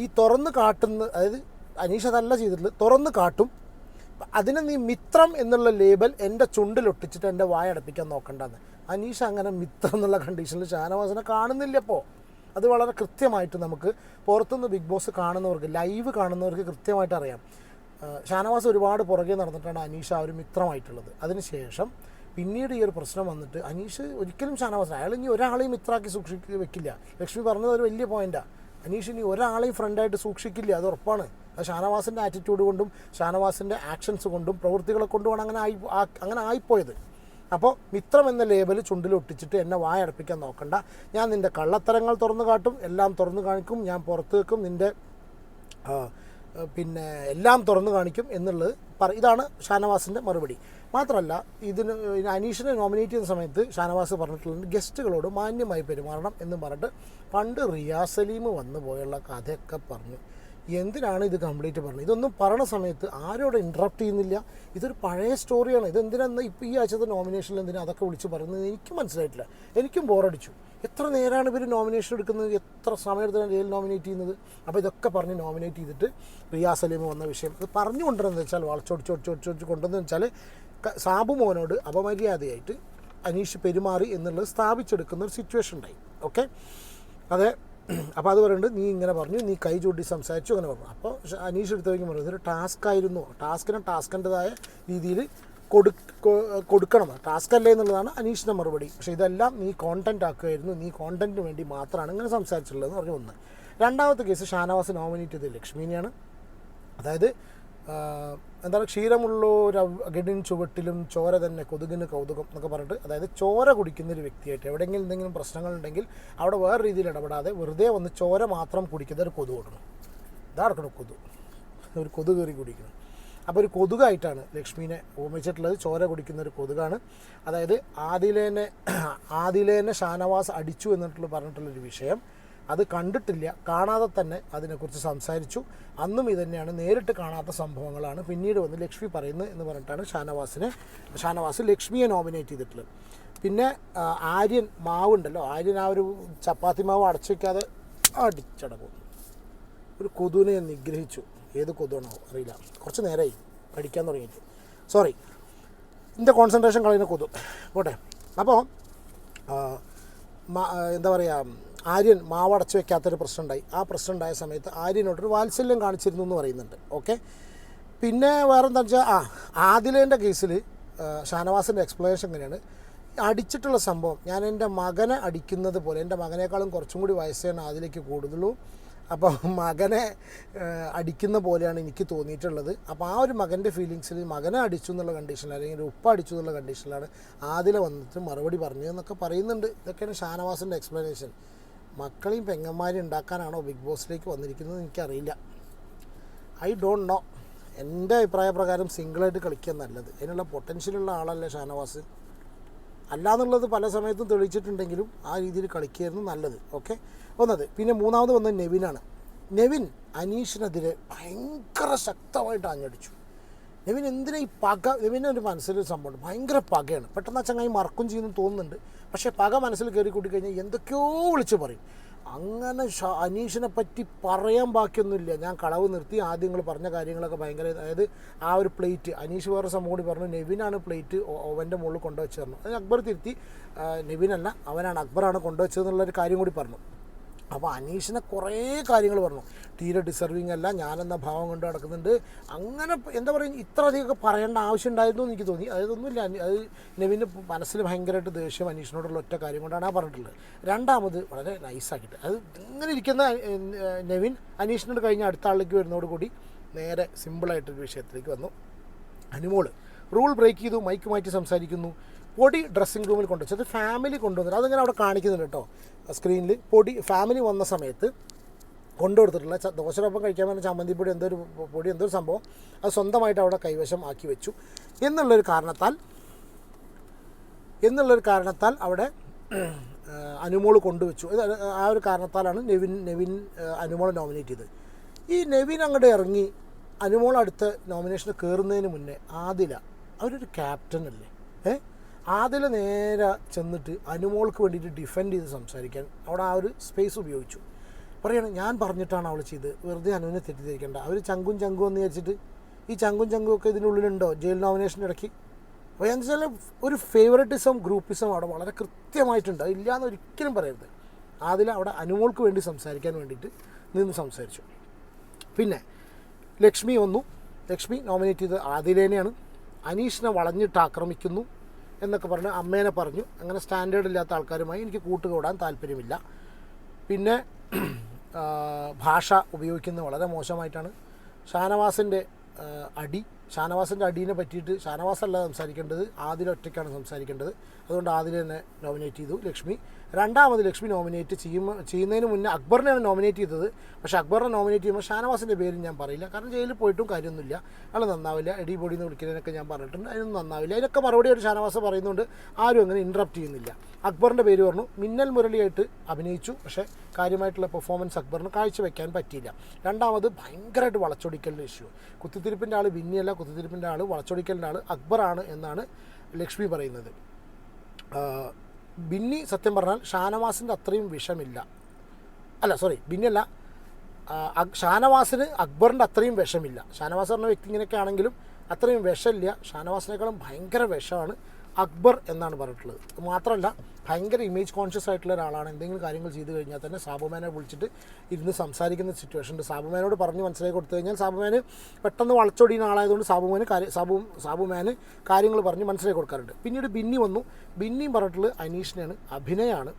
ഈ തുറന്ന് കാട്ടുന്ന അതായത് അനീഷ് അതല്ല ചെയ്തിട്ടുള്ളത് തുറന്ന് കാട്ടും. അതിനെ നീ മിത്രം എന്നുള്ള ലേബൽ എന്റെ ചുണ്ടിലൊട്ടിച്ചിട്ട് എന്റെ വായ അടപ്പിക്കാൻ നോക്കണ്ടെന്ന്. അനീഷ് അങ്ങനെ മിത്രം എന്നുള്ള കണ്ടീഷനിൽ ഷാനവാസിനെ കാണുന്നില്ല അപ്പോൾ അത് വളരെ കൃത്യമായിട്ട് നമുക്ക് പുറത്തുനിന്ന് ബിഗ് ബോസ് കാണുന്നവർക്ക് ലൈവ് കാണുന്നവർക്ക് കൃത്യമായിട്ട് അറിയാം. ഷാനവാസ് ഒരുപാട് പുറകെ നടന്നിട്ടാണ് അനീഷ ഒരു മിത്രമായിട്ടുള്ളത്. അതിനുശേഷം പിന്നീട് ഈ ഒരു പ്രശ്നം വന്നിട്ട് അനീഷ് ഒരിക്കലും ഷാനവാസ് അയാൾ ഇനി ഒരാളെയും മിത്രാക്കി സൂക്ഷിക്കുക വെക്കില്ല. ലക്ഷ്മി പറഞ്ഞത് ഒരു വലിയ പോയിന്റാണ് അനീഷ് ഇനി ഒരാളെയും ഫ്രണ്ടായിട്ട് സൂക്ഷിക്കില്ല അത് ഉറപ്പാണ്. അത് ഷാനവാസിന്റെ ആറ്റിറ്റ്യൂഡ് കൊണ്ടും ഷാനവാസിന്റെ ആക്ഷൻസ് കൊണ്ടും പ്രവൃത്തികളെ കൊണ്ടുമാണ് അങ്ങനെ ആയി അങ്ങനെ ആയിപ്പോയത്. അപ്പോൾ മിത്രം എന്ന ലേബൽ ചുണ്ടിൽ ഒട്ടിച്ചിട്ട് എന്നെ വായടപ്പിക്കാൻ നോക്കണ്ട. ഞാൻ നിന്റെ കള്ളത്തരങ്ങൾ തുറന്നു കാട്ടും എല്ലാം തുറന്നു കാണിക്കും ഞാൻ പുറത്ത് വെക്കും നിന്റെ പിന്നെ എല്ലാം തുറന്നു കാണിക്കും എന്നുള്ളത് പറ ഇതാണ് ഷാനവാസിന്റെ മറുപടി. മാത്രമല്ല ഇതിന് അനീഷിനെ നോമിനേറ്റ് ചെയ്യുന്ന സമയത്ത് ഷാനവാസ് പറഞ്ഞിട്ടുള്ളത് ഗസ്റ്റുകളോട് മാന്യമായി പെരുമാറണം എന്ന് പറഞ്ഞിട്ട് പണ്ട് റിയാസ് സലീം വന്നു പോയുള്ള കഥയൊക്കെ പറഞ്ഞു. എന്തിനാണ് ഇത് കംപ്ലീറ്റ് പറഞ്ഞത്? ഇതൊന്നും പറയണ സമയത്ത് ആരോട് ഇൻട്രപ്റ്റ് ചെയ്യുന്നില്ല. ഇതൊരു പഴയ സ്റ്റോറിയാണ് ഇത് എന്തിനാ ഇപ്പോൾ ഈ ആഴ്ചത്തെ നോമിനേഷനിൽ എന്തിനാ അതൊക്കെ വിളിച്ച് പറയുന്നത് എനിക്ക് മനസ്സിലായിട്ടില്ല. എനിക്കും ബോറടിച്ചു എത്ര നേരമാണ് ഇവർ നോമിനേഷൻ എടുക്കുന്നത്? എത്ര സമയത്താണ് ജയിൽ നോമിനേറ്റ് ചെയ്യുന്നത്? അപ്പോൾ ഇതൊക്കെ പറഞ്ഞ് നോമിനേറ്റ് ചെയ്തിട്ട് റിയാസ് സലീം വന്ന വിഷയം. ഇത് പറഞ്ഞു കൊണ്ടുവരുന്നത് വെച്ചാൽ വളച്ചൊടിച്ചൊടിച്ചൊടിച്ചൊടിച്ച് കൊണ്ടുവന്നു വെച്ചാൽ സാബു മോനോട് അപമര്യാദയായിട്ട് അനീഷ് പെരുമാറി എന്നുള്ളത് സ്ഥാപിച്ചെടുക്കുന്ന ഒരു സിറ്റുവേഷൻ ഉണ്ടായി. ഓക്കെ അതെ അപ്പോൾ അത് പറയുന്നുണ്ട് നീ ഇങ്ങനെ പറഞ്ഞു നീ കൈ ചൂണ്ടി സംസാരിച്ചു അങ്ങനെ പറഞ്ഞു. അപ്പോൾ അനീഷ് എടുത്ത് വയ്ക്കും പറഞ്ഞു ഇതൊരു ടാസ്ക് ആയിരുന്നു. ടാസ്കിന് ടാസ്കിന്റെതായ രീതിയിൽ കൊടു കൊടുക്കണം. ടാസ്ക് അല്ലേ എന്നുള്ളതാണ് അനീഷിന്റെ മറുപടി. പക്ഷേ ഇതെല്ലാം നീ കോണ്ടന്റ് ആക്കുമായിരുന്നു നീ കോണ്ടന്റിന് വേണ്ടി മാത്രമാണ് ഇങ്ങനെ സംസാരിച്ചിട്ടുള്ളതെന്ന് പറഞ്ഞു ഒന്ന് രണ്ടാമത്തെ കേസ് ഷാനവാസ് നോമിനേറ്റ് ചെയ്തത് ലക്ഷ്മീനെയാണ്. അതായത് ആ, ക്ഷീരമുള്ള ഒരു അകിടിൻ ചുവട്ടിലും ചോര തന്നെ കൊതുകിന് കൗതുകം എന്നൊക്കെ പറഞ്ഞിട്ട് അതായത് ചോര കുടിക്കുന്ന ഒരു വ്യക്തിയായിട്ട് എവിടെയെങ്കിലും എന്തെങ്കിലും പ്രശ്നങ്ങളുണ്ടെങ്കിൽ അവിടെ വേറെ രീതിയിൽ ഇടപെടാതെ വെറുതെ വന്ന് ചോര മാത്രം കുടിക്കുന്ന ഒരു കൊതു കൊടുക്കണം ഇതാർക്കണം കൊതു? ഒരു കൊതു കയറി കുടിക്കണം. അപ്പോൾ ഒരു കൊതുകായിട്ടാണ് ലക്ഷ്മീനെ ഓമിച്ചിട്ടുള്ളത് ചോര കുടിക്കുന്ന ഒരു കൊതുകാണ്. അതായത് ആദിലേനെ ആദിലേനെ ഷാനവാസ് അടിച്ചു എന്നിട്ടുള്ള പറഞ്ഞിട്ടുള്ളൊരു വിഷയം. അത് കണ്ടിട്ടില്ല. കാണാതെ തന്നെ അതിനെക്കുറിച്ച് സംസാരിച്ചു. അന്നും ഇതുതന്നെയാണ് നേരിട്ട് കാണാത്ത സംഭവങ്ങളാണ് പിന്നീട് വന്ന് ലക്ഷ്മി പറയുന്നത് എന്ന് പറഞ്ഞിട്ടാണ് ഷാനവാസിനെ ഷാനവാസ് ലക്ഷ്മിയെ നോമിനേറ്റ് ചെയ്തിട്ടുള്ളത്. പിന്നെ ആര്യൻ മാവുണ്ടല്ലോ. ആര്യൻ ആ ഒരു ചപ്പാത്തി മാവ് അടച്ചു വയ്ക്കാതെ അടിച്ചടക്കും ഒരു കൊതുവിനെ നിഗ്രഹിച്ചു. ഏത് കൊതുവാണോ അറിയില്ല. കുറച്ച് നേരമായി പഠിക്കാൻ തുടങ്ങിയിട്ട്. സോറി എന്റെ കോൺസെൻട്രേഷൻ കളയുന്ന കൊതു. പോട്ടെ. അപ്പോൾ എന്താ പറയുക ആര്യൻ മാവടച്ച് വെക്കാത്തൊരു പ്രശ്നം ഉണ്ടായി ആ പ്രശ്നം ഉണ്ടായ സമയത്ത് ആര്യനോട്ടൊരു വാത്സല്യം കാണിച്ചിരുന്നു എന്ന് പറയുന്നുണ്ട്. ഓക്കെ? പിന്നെ വേറെ എന്താ വെച്ചാൽ ആ ആദിലേന്റെ കേസിൽ ഷാനവാസിന്റെ എക്സ്പ്ലനേഷൻ എങ്ങനെയാണ്? അടിച്ചിട്ടുള്ള സംഭവം ഞാൻ എന്റെ മകനെ അടിക്കുന്നത് പോലെ എന്റെ മകനേക്കാളും കുറച്ചും കൂടി വയസ്സാണ് ആദിലേക്ക് കൂടുതലും. അപ്പോൾ മകനെ അടിക്കുന്ന പോലെയാണ് എനിക്ക് തോന്നിയിട്ടുള്ളത്. അപ്പോൾ ആ ഒരു മകന്റെ ഫീലിങ്സിൽ മകനെ അടിച്ചു എന്നുള്ള കണ്ടീഷനിൽ അല്ലെങ്കിൽ ഉപ്പ അടിച്ചു എന്നുള്ള കണ്ടീഷനിലാണ് ആദില വന്നിട്ട് മറുപടി പറഞ്ഞു എന്നൊക്കെ പറയുന്നുണ്ട്. ഇതൊക്കെയാണ് ഷാനവാസിന്റെ എക്സ്പ്ലനേഷൻ മക്കളെയും പെങ്ങന്മാരെയും ഉണ്ടാക്കാനാണോ ബിഗ് ബോസിലേക്ക് വന്നിരിക്കുന്നത് എനിക്കറിയില്ല. ഐ ഡോണ്ട് നോ എന്റെ അഭിപ്രായ പ്രകാരം സിംഗിളായിട്ട് കളിക്കുക നല്ലത്. അതിനുള്ള പൊട്ടൻഷ്യലുള്ള ആളല്ലേ ഷാനവാസ്? അല്ലാന്നുള്ളത് പല സമയത്തും തെളിയിച്ചിട്ടുണ്ടെങ്കിലും ആ രീതിയിൽ കളിക്കുകയായിരുന്നു നല്ലത്. ഓക്കെ ഒന്നത് പിന്നെ മൂന്നാമത് വന്നത് നെവിനാണ്. നെവിൻ അനീഷിനെതിരെ ഭയങ്കര ശക്തമായിട്ട് ആഞ്ഞടിച്ചു. നെവിൻ എന്തിനാ ഈ പക നെവിന്റെ ഒരു മനസ്സിലൊരു സംഭവം ഭയങ്കര പകയാണ്. പെട്ടെന്ന് ആ ചങ്ങായി മറക്കും ചെയ്യുന്നു തോന്നുന്നുണ്ട്. പക്ഷേ പക മനസ്സിൽ കയറി കൂട്ടി കഴിഞ്ഞാൽ എന്തൊക്കെയോ വിളിച്ച് പറയും. അങ്ങനെ അനീഷിനെ പറ്റി പറയാൻ ബാക്കിയൊന്നുമില്ല. ഞാൻ കളവ് നിർത്തി ആദ്യം നിങ്ങൾ പറഞ്ഞ കാര്യങ്ങളൊക്കെ ഭയങ്കര അതായത് ആ ഒരു പ്ലേറ്റ് അനീഷ് വേറെ സംഭവം കൂടി പറഞ്ഞു നെവിനാണ് പ്ലേറ്റ് ഓവന്റെ മുകളിൽ കൊണ്ടുവച്ചു തരണം അത് അക്ബർ തിരുത്തി നെവിനല്ല അവനാണ് അക്ബറാണ് കൊണ്ടുവച്ചതെന്നുള്ളൊരു കാര്യം കൂടി പറഞ്ഞു. അപ്പോൾ അനീഷിനെ കുറേ കാര്യങ്ങൾ പറഞ്ഞു. തീരെ ഡിസർവിങ് അല്ല ഞാനെന്ന ഭാവം കൊണ്ട് നടക്കുന്നുണ്ട്? അങ്ങനെ എന്താ പറയുക ഇത്ര അധികമൊക്കെ പറയേണ്ട ആവശ്യം ഉണ്ടായിരുന്നു എന്ന് എനിക്ക് തോന്നി. അതൊന്നുമില്ല അത് നവീന് മനസ്സിൽ ഭയങ്കരമായിട്ട് ദേഷ്യം അനീഷിനോടുള്ള ഒറ്റ കാര്യം കൊണ്ടാണ് ആ പറഞ്ഞിട്ടുള്ളത്. രണ്ടാമത് വളരെ നൈസാക്കിയിട്ട് അത് ഇങ്ങനെ ഇരിക്കുന്ന നെവിൻ അനീഷിനോട് കഴിഞ്ഞ അടുത്ത ആളിലേക്ക് വരുന്നതോടുകൂടി നേരെ സിമ്പിളായിട്ടൊരു വിഷയത്തിലേക്ക് വന്നു. അനുമോൾ റൂൾ ബ്രേക്ക് ചെയ്തു മൈക്ക് മാറ്റി സംസാരിക്കുന്നു. പൊടി ഡ്രസ്സിംഗ് റൂമിൽ കൊണ്ടുവച്ചു. അത് ഫാമിലി കൊണ്ടുവന്നിട്ട് അതിങ്ങനെ അവിടെ കാണിക്കുന്നുണ്ട് കേട്ടോ സ്ക്രീനിൽ പൊടി ഫാമിലി വന്ന സമയത്ത് കൊണ്ടുകൊടുത്തിട്ടുള്ള ദോശയോടൊപ്പം കഴിക്കാൻ പറ്റുന്ന ചമ്മന്തിപ്പൊടി എന്തോ ഒരു പൊടി എന്തോ ഒരു സംഭവം അത് സ്വന്തമായിട്ട് അവിടെ കൈവശം ആക്കി വെച്ചു. എന്നുള്ളൊരു കാരണത്താൽ എന്നുള്ളൊരു കാരണത്താൽ അവിടെ അനുമോൾ കൊണ്ടുവച്ചു. ആ ഒരു കാരണത്താലാണ് നെവിൻ നെവിൻ അനുമോൾ നോമിനേറ്റ് ചെയ്തത്. ഈ നെവിൻ അങ്ങോട്ട് ഇറങ്ങി അനുമോൾ അടുത്ത നോമിനേഷന് കയറുന്നതിന് മുന്നേ ആദില അവരൊരു ക്യാപ്റ്റൻ അല്ലേ? ഏ? ആദില നേരെ ചെന്നിട്ട് അനുമോൾക്ക് വേണ്ടിയിട്ട് ഡിഫെൻഡ് ചെയ്ത് സംസാരിക്കാൻ അവിടെ ആ ഒരു സ്പേസ് ഉപയോഗിച്ചു. പറയണം ഞാൻ പറഞ്ഞിട്ടാണ് അവൾ ചെയ്ത് വെറുതെ അനുവിനെ തെറ്റിദ്ധരിക്കേണ്ട. അവർ ചങ്കും ചങ്കും എന്ന് വിചാരിച്ചിട്ട് ഈ ചങ്കും ചങ്കും ഒക്കെ ഇതിനുള്ളിലുണ്ടോ? ജയിൽ നോമിനേഷന്റെ ഇടയ്ക്ക്. അപ്പോൾ എന്ന് വെച്ചാൽ ഒരു ഫേവററ്റിസം ഗ്രൂപ്പിസം അവിടെ വളരെ കൃത്യമായിട്ടുണ്ട്. അതില്ലാന്ന് ഒരിക്കലും പറയരുത്. അതിൽ അവിടെ അനുമോൾക്ക് വേണ്ടി സംസാരിക്കാൻ വേണ്ടിയിട്ട് നിന്ന് സംസാരിച്ചു. പിന്നെ ലക്ഷ്മി വന്നു. ലക്ഷ്മി നോമിനേറ്റ് ചെയ്ത് ആദിലേനെയാണ്. അനീഷിനെ വളഞ്ഞിട്ട് ആക്രമിക്കുന്നു എന്നൊക്കെ പറഞ്ഞ് അമ്മേനെ പറഞ്ഞു. അങ്ങനെ സ്റ്റാൻഡേർഡ് ഇല്ലാത്ത ആൾക്കാരുമായി എനിക്ക് കൂട്ടുകൂടാൻ താല്പര്യമില്ല. പിന്നെ ഭാഷ ഉപയോഗിക്കുന്നത് വളരെ മോശമായിട്ടാണ്. ഷാനവാസിന്റെ അടി ഷാനവാസിന്റെ അടീനെ പറ്റിയിട്ട് ഷാനവാസല്ല സംസാരിക്കേണ്ടത് ആദിൽ ഒറ്റയ്ക്കാണ് സംസാരിക്കേണ്ടത്. അതുകൊണ്ട് ആദിൽ തന്നെ നോമിനേറ്റ് ചെയ്തു. ലക്ഷ്മി രണ്ടാമത് ലക്ഷ്മി നോമിനേറ്റ് ചെയ്യുമ്പോൾ ചെയ്യുന്നതിന് മുന്നേ അക്ബറിനെയാണ് നോമിനേറ്റ് ചെയ്തത്. പക്ഷേ അക്ബറിനെ നോമിനേറ്റ് ചെയ്യുമ്പോൾ ഷാനവാസിന്റെ പേരും ഞാൻ പറയില്ല. കാരണം ജയിലിൽ പോയിട്ടും കാര്യമൊന്നുമില്ല. അയാൾ നന്നാവില്ല. എടി പൊടി എന്ന് വിളിക്കുന്നതിനൊക്കെ ഞാൻ പറഞ്ഞിട്ടുണ്ട്. അതിനൊന്നും നന്നാവില്ല. അതിനൊക്കെ മറുപടി ഷാനവാസ് പറയുന്നുണ്ട്. ആരും അങ്ങനെ ഇൻട്രപ്റ്റ് ചെയ്യുന്നില്ല. അക്ബറിന്റെ പേര് പറഞ്ഞു. മിന്നൽ മുരളിയായിട്ട് അഭിനയിച്ചു. പക്ഷേ കാര്യമായിട്ടുള്ള പെർഫോമൻസ് അക്ബറിന് കാഴ്ചവെക്കാൻ പറ്റിയില്ല. രണ്ടാമത് ഭയങ്കരമായിട്ട് വളച്ചൊടിക്കലിന്റെ ഇഷ്യൂ കുത്തിത്തിരിപ്പിന്റെ ആൾ ബിന്നിയല്ല. കുത്തിത്തിരിപ്പിന്റെ ആൾ വളച്ചൊടിക്കലിന്റെ ആൾ അക്ബറാണ് എന്നാണ് ലക്ഷ്മി പറയുന്നത്. ബിന്നി സത്യം പറഞ്ഞാൽ ഷാനവാസിന്റെ അത്രയും വിഷമില്ല. അല്ല സോറി ബിന്നിയല്ല ഷാനവാസിന് അക്ബറിന്റെ അത്രയും വിഷമില്ല. ഷാനവാസ് പറഞ്ഞ വ്യക്തി ഇങ്ങനെയൊക്കെ ആണെങ്കിലും അത്രയും വിഷമില്ല. ഷാനവാസിനേക്കാളും ഭയങ്കര വിഷമാണ് അക്ബർ എന്നാണ് പറഞ്ഞിട്ടുള്ളത്. മാത്രമല്ല ഭയങ്കര ഇമേജ് കോൺഷ്യസ് ആയിട്ടുള്ള ഒരാളാണ്. എന്തെങ്കിലും കാര്യങ്ങൾ ചെയ്തു കഴിഞ്ഞാൽ തന്നെ സാബുമാനെ വിളിച്ചിട്ട് ഇരുന്ന് സംസാരിക്കുന്ന സിറ്റുവേഷൻ ഉണ്ട്. സാബുമാനോട് പറഞ്ഞ് മനസ്സിലാക്കി കൊടുത്തു കഴിഞ്ഞാൽ സാബുമാന് പെട്ടെന്ന് വളച്ചൊടിയുന്ന ആളായതുകൊണ്ട് സാബുമാന് കാര്യം സാബു സാബുമാന് കാര്യങ്ങൾ പറഞ്ഞ് മനസ്സിലാക്കി കൊടുക്കാറുണ്ട്. പിന്നീട് ബിന്നി വന്നു. ബിന്നിയും പറഞ്ഞിട്ടുള്ളത് അനീഷിനെയാണ്. അഭിനയമാണ്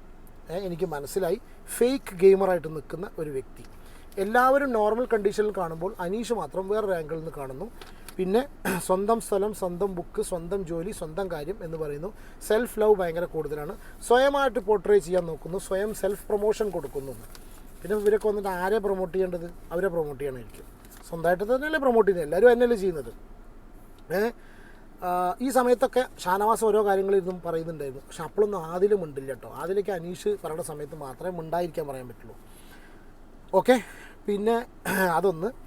ഏ, എനിക്ക് മനസ്സിലായി. ഫേക്ക് ഗെയിമറായിട്ട് നിൽക്കുന്ന ഒരു വ്യക്തി. എല്ലാവരും നോർമൽ കണ്ടീഷനിൽ കാണുമ്പോൾ അനീഷ് മാത്രം വേറൊരു ആംഗിളിൽ നിന്ന് കാണുന്നു. പിന്നെ (clears throat) സ്വന്തം സ്ഥലം സ്വന്തം ബുക്ക് സ്വന്തം ജോലി സ്വന്തം കാര്യം എന്ന് പറയുന്നു. സെൽഫ് ലവ് ഭയങ്കര കൂടുതലാണ്. സ്വയമായിട്ട് പോർട്രേ ചെയ്യാൻ നോക്കുന്നു. സ്വയം സെൽഫ് പ്രൊമോഷൻ കൊടുക്കുന്നു. പിന്നെ ഇവരൊക്കെ വന്നിട്ട് ആരെ പ്രൊമോട്ട് ചെയ്യേണ്ടത്? അവരെ പ്രൊമോട്ട് ചെയ്യണമായിരിക്കും. സ്വന്തമായിട്ട് തന്നെയല്ലേ പ്രൊമോട്ട് ചെയ്യുന്നത്? എല്ലാവരും തന്നെയല്ലേ ചെയ്യുന്നത്? ഏ? ഈ സമയത്തൊക്കെ ഷാനവാസ് ഓരോ കാര്യങ്ങളിരുന്നും പറയുന്നുണ്ടായിരുന്നു. പക്ഷെ അപ്പോഴൊന്നും ആദിലും ഉണ്ടില്ല കേട്ടോ. ആദിലേക്ക് അനീഷ് പറയുന്ന സമയത്ത് മാത്രമേ ഉണ്ടായിരിക്കാൻ പറയാൻ പറ്റുള്ളൂ. ഓക്കെ? പിന്നെ (clears throat) അതൊന്ന്.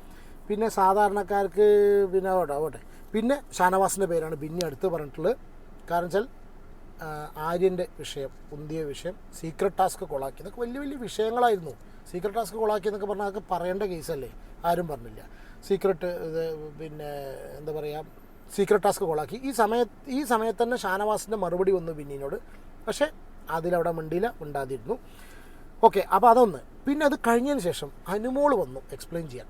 പിന്നെ സാധാരണക്കാർക്ക് പിന്നെ ആവട്ടെ ഓട്ടെ പിന്നെ ഷാനവാസിന്റെ പേരാണ് പിന്നെ അടുത്ത് പറഞ്ഞിട്ടുള്ളത്. കാരണം വെച്ചാൽ ആര്യന്റെ വിഷയം ഉന്തിയ വിഷയം സീക്രട്ട് ടാസ്ക് കൊളാക്കി. ഇതൊക്കെ വലിയ വലിയ വിഷയങ്ങളായിരുന്നു. സീക്രട്ട് ടാസ്ക് കൊളാക്കി എന്നൊക്കെ പറഞ്ഞാൽ അതൊക്കെ പറയേണ്ട കേസല്ലേ ആരും പറഞ്ഞില്ല. സീക്രട്ട് ഇത് പിന്നെ എന്താ പറയുക സീക്രട്ട് ടാസ്ക് കൊളാക്കി. ഈ സമയത്ത് ഈ സമയത്ത് തന്നെ ഷാനവാസിന്റെ മറുപടി വന്നു ബിന്നിനോട്. പക്ഷേ അതിലവിടെ മിണ്ടിയില്ല ഉണ്ടാതിരുന്നു ഓക്കെ അപ്പോൾ അതൊന്ന്. പിന്നെ അത് കഴിഞ്ഞതിന് ശേഷം അനുമോൾ വന്നു എക്സ്പ്ലെയിൻ ചെയ്യാൻ.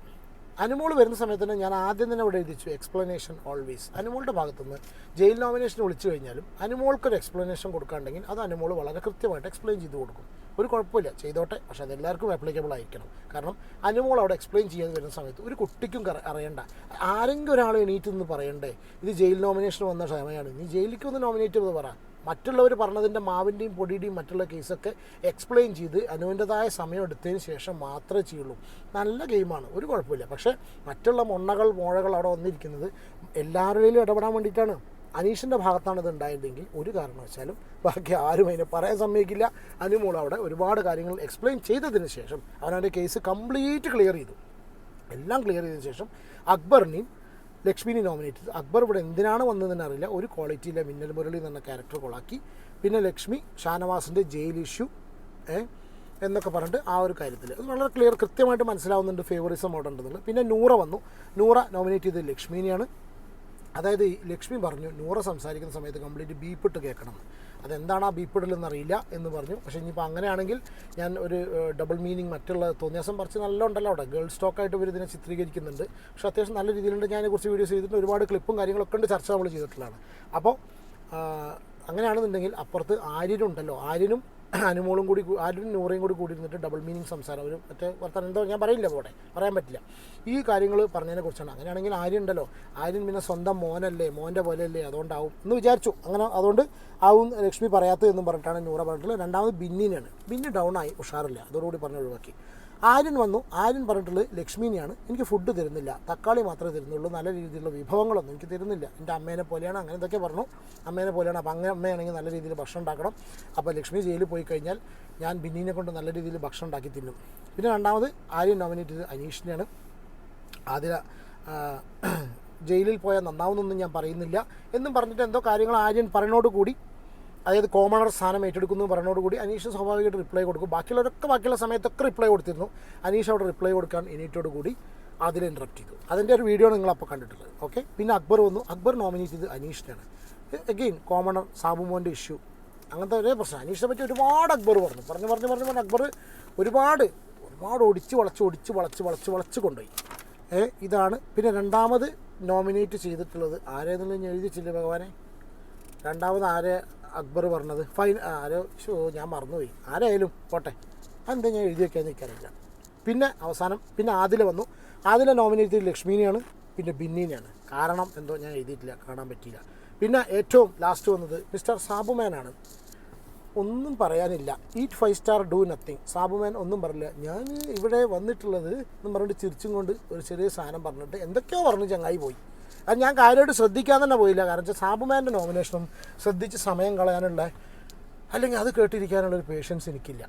അനുമോൾ വരുന്ന സമയത്ത് തന്നെ ഞാൻ ആദ്യം തന്നെ ഇവിടെ എഴുതിച്ചു എക്സ്പ്ലനേഷൻ ഓൾവേസ് അനുമോളുടെ ഭാഗത്തുനിന്ന് ജയിൽ നോമിനേഷൻ വിളിച്ചു കഴിഞ്ഞാലും അനുമോൾക്കൊരു എക്സ്പ്ലനേഷൻ കൊടുക്കാണ്ടെങ്കിൽ അത് അനുമോൾ വളരെ കൃത്യമായിട്ട് എക്സ്പ്ലെയിൻ ചെയ്ത് കൊടുക്കും. ഒരു കുഴപ്പമില്ല ചെയ്തോട്ടെ. പക്ഷേ അതെല്ലാവർക്കും ആപ്ലിക്കബിൾ ആയിരിക്കണം. കാരണം അനുമോൾ അവിടെ എക്സ്പ്ലെയിൻ ചെയ്യാതെ വരുന്ന സമയത്ത് ഒരു കുട്ടിക്കും അറിയണ്ട. ആരെങ്കിലും ഒരാൾ എണീറ്റ് നിന്ന് പറയണ്ടേ? ഇത് ജയിൽ നോമിനേഷൻ വന്ന സമയമാണ്. നീ ജയിലിലേക്ക് ഒന്ന് നോമിനേറ്റ് ചെയ്ത് പറ. മറ്റുള്ളവർ പറഞ്ഞതിന്റെ മാവിന്റെയും പൊടിയുടെയും മറ്റുള്ള കേസൊക്കെ എക്സ്പ്ലെയിൻ ചെയ്ത് അനുവിന്റെതായ സമയം എടുത്തതിന് ശേഷം മാത്രമേ ചെയ്യുള്ളൂ. നല്ല ഗെയിമാണ്. ഒരു കുഴപ്പമില്ല. പക്ഷേ മറ്റുള്ള മൊണ്ണകൾ മോഴകൾ അവിടെ വന്നിരിക്കുന്നത് എല്ലാവരുടെയും ഇടപെടാൻ വേണ്ടിയിട്ടാണ്. അനീഷിന്റെ ഭാഗത്താണ് ഇത് ഉണ്ടായതെങ്കിൽ ഒരു കാരണവശാലും ബാക്കി ആരും അതിനെ പറയാൻ സമ്മതിക്കില്ല. അനുമോൾ അവിടെ ഒരുപാട് കാര്യങ്ങൾ എക്സ്പ്ലെയിൻ ചെയ്തതിന് ശേഷം അവനവന്റെ കേസ് കംപ്ലീറ്റ് ക്ലിയർ ചെയ്തു. എല്ലാം ക്ലിയർ ചെയ്തതിന് ശേഷം അക്ബറിനെയും ലക്ഷ്മിനെ നോമിനേറ്റ് ചെയ്തു. അക്ബർ ഇവിടെ എന്തിനാണ് വന്നതെന്ന് അറിയില്ല. ഒരു ക്വാളിറ്റിയിലെ മിന്നൽ മുരളി എന്ന ക്യാരക്ടർ കൊളാക്കി പിന്നെ ലക്ഷ്മി ഷാനവാസിന്റെ ജയിൽ ഇഷ്യൂ എന്നൊക്കെ പറഞ്ഞിട്ട് ആ ഒരു കാര്യത്തിൽ. അത് വളരെ ക്ലിയർ കൃത്യമായിട്ട് മനസ്സിലാവുന്നുണ്ട് ഫേവറിസം അവിടെ പിന്നെ നൂറ വന്നു. നൂറ നോമിനേറ്റ് ചെയ്തത് ലക്ഷ്മിനെയാണ് അതായത് ലക്ഷ്മി പറഞ്ഞു നൂറ സംസാരിക്കുന്ന സമയത്ത് കംപ്ലീറ്റ് ബീപ്പിട്ട് കേൾക്കണം. അതെന്താണ് ആ ബീപ്പിടൽ അറിയില്ല എന്ന് പറഞ്ഞു. പക്ഷേ ഇനിയിപ്പോൾ അങ്ങനെയാണെങ്കിൽ ഞാൻ ഒരു ഡബിൾ മീനിങ് മറ്റുള്ള തോന്നിയാസം പറിച്ച് നല്ല ഉണ്ടല്ലോ അവിടെ ഗേൾസ് സ്റ്റോക്കായിട്ട് ഇവർ ഇതിനെ ചിത്രീകരിക്കുന്നുണ്ട്. പക്ഷേ അത്യാവശ്യം നല്ല രീതിയിലുണ്ട്. ഞാൻ കുറച്ച് വീഡിയോസ് ചെയ്തിട്ടുണ്ട്. ഒരുപാട് ക്ലിപ്പും കാര്യങ്ങളൊക്കെ ഉണ്ട്. ചർച്ച നമ്മൾ ചെയ്തിട്ടുള്ളതാണ്. അപ്പോൾ അങ്ങനെയാണെന്നുണ്ടെങ്കിൽ അപ്പുറത്ത് ആര്യനുണ്ടല്ലോ ആര്യനും അനുമോളും കൂടി ആരും നൂറയും കൂടി കൂടി ഇരുന്നിട്ട് ഡബിൾ മീനിങ് സംസാരം. ഒരു മറ്റേ വർത്തമാനം എന്തോ ഞാൻ പറയില്ല പോടെ പറയാൻ പറ്റില്ല. ഈ കാര്യങ്ങൾ പറഞ്ഞതിനെ കുറിച്ചാണ്. അങ്ങനെയാണെങ്കിൽ ആര്യൻ ഉണ്ടല്ലോ. ആര്യൻ പിന്നെ സ്വന്തം മോനല്ലേ? മോന്റെ പോലെയല്ലേ? അതുകൊണ്ടാവും എന്ന് വിചാരിച്ചു. അങ്ങനെ അതുകൊണ്ട് ആവും ലക്ഷ്മി പറയാത്തത് എന്നും പറഞ്ഞിട്ടാണ് നൂറ പറഞ്ഞിട്ടുള്ളത്. രണ്ടാമത് ബിന്നിനാണ് ബിന്നി ഡൗൺ ആയി ഉഷാറില്ല. അതോടുകൂടി പറഞ്ഞ് ഒഴിവാക്കി. ആര്യൻ വന്നു. ആര്യൻ പറഞ്ഞിട്ടുള്ളത് ലക്ഷ്മീനെയാണ്. എനിക്ക് ഫുഡ് തരുന്നില്ല. തക്കാളി മാത്രമേ തരുന്നുള്ളൂ. നല്ല രീതിയിലുള്ള വിഭവങ്ങളൊന്നും എനിക്ക് തരുന്നില്ല. എന്റെ അമ്മേനെ പോലെയാണ്. അങ്ങനെ ഇതൊക്കെ പറഞ്ഞു. അമ്മേനെ പോലെയാണ്. അപ്പോൾ അങ്ങനെ അമ്മയാണെങ്കിൽ നല്ല രീതിയിൽ ഭക്ഷണം ഉണ്ടാക്കണം. അപ്പോൾ ലക്ഷ്മി ജയിലിൽ പോയി കഴിഞ്ഞാൽ ഞാൻ ബിന്നിനെ കൊണ്ട് നല്ല രീതിയിൽ ഭക്ഷണം ഉണ്ടാക്കി തിന്നും. പിന്നെ രണ്ടാമത് ആര്യൻ നോമിനേറ്റ് ചെയ്ത് അനീഷിനെയാണ്. ആതിര ജയിലിൽ പോയാൽ നന്നാവുന്നൊന്നും ഞാൻ പറയുന്നില്ല. എന്നും പറഞ്ഞിട്ട് എന്തോ കാര്യങ്ങൾ ആര്യൻ പറയുന്നതോടുകൂടി അതായത് കോമണർ സ്ഥാനം ഏറ്റെടുക്കുന്നു പറഞ്ഞോടുകൂടി അനീഷ് സ്വാഭാവികമായിട്ട് റിപ്ലൈ കൊടുക്കും. ബാക്കിയുള്ളവരൊക്കെ ബാക്കിയുള്ള സമയത്തൊക്കെ റിപ്ലൈ കൊടുത്തിരുന്നു. അനീഷ് അവിടെ റിപ്ലൈ കൊടുക്കാൻ എണീറ്റോടുകൂടി അതിൽ ഇൻട്രപ്റ്റ് ചെയ്തു. അതിന്റെ ഒരു വീഡിയോ നിങ്ങൾ അപ്പോൾ കണ്ടിട്ടുള്ളത്. ഓക്കെ പിന്നെ അക്ബർ വന്നു. അക്ബർ നോമിനേറ്റ് ചെയ്ത് അനീഷിനാണ് എഗെയിൻ കോമണർ സാബുമോന്റെ ഇഷ്യൂ അങ്ങനത്തെ ഒരേ പ്രശ്നം. അനീഷിനെ പറ്റി ഒരുപാട് അക്ബർ പറഞ്ഞു. പറഞ്ഞു പറഞ്ഞു പറഞ്ഞു പറഞ്ഞു. അക്ബർ ഒരുപാട് ഒരുപാട് ഒടിച്ച് വളച്ച് ഒടിച്ച് വളച്ച് വളച്ച് വളച്ച് കൊണ്ടുപോയി. ഏ ഇതാണ്. പിന്നെ രണ്ടാമത് നോമിനേറ്റ് ചെയ്തിട്ടുള്ളത് ആരേന്നുള്ള എഴുതിച്ചില്ല ഭഗവാനെ? രണ്ടാമത് ആരെ? അക്ബർ പറഞ്ഞത് ഫൈൻ ആരോ ഷോ ഞാൻ മറന്നുപോയി. ആരായാലും പോട്ടെ. അതെന്താ ഞാൻ എഴുതി വെക്കാൻ നിൽക്കാനില്ല പിന്നെ അവസാനം പിന്നെ ആദില വന്നു. ആദില നോമിനേറ്റ് ചെയ്തത് ലക്ഷ്മിനെയാണ് പിന്നെ ബിന്നീനെയാണ്. കാരണം എന്തോ ഞാൻ എഴുതിയിട്ടില്ല കാണാൻ പറ്റിയില്ല. പിന്നെ ഏറ്റവും ലാസ്റ്റ് വന്നത് മിസ്റ്റർ സാബുമാനാണ്. ഒന്നും പറയാനില്ല. Eat five star do nothing Sabumon ഒന്നും പറഞ്ഞില്ല. ഞാൻ ഇവിടെ വന്നിട്ടുള്ളത് എന്നും പറഞ്ഞിട്ട് ചിരിച്ചും കൊണ്ട് ഒരു ചെറിയ സാധനം പറഞ്ഞിട്ട് എന്തൊക്കെയോ പറഞ്ഞ് ചങ്ങായി പോയി. അത് ഞാൻ കാര്യമായിട്ട് ശ്രദ്ധിക്കാൻ തന്നെ പോയില്ല. കാരണം വെച്ചാൽ സാബുമാന്റെ നോമിനേഷനും ശ്രദ്ധിച്ച് സമയം കളയാനുള്ള അല്ലെങ്കിൽ അത് കേട്ടിരിക്കാനുള്ള ഒരു പേഷ്യൻസ് എനിക്കില്ല.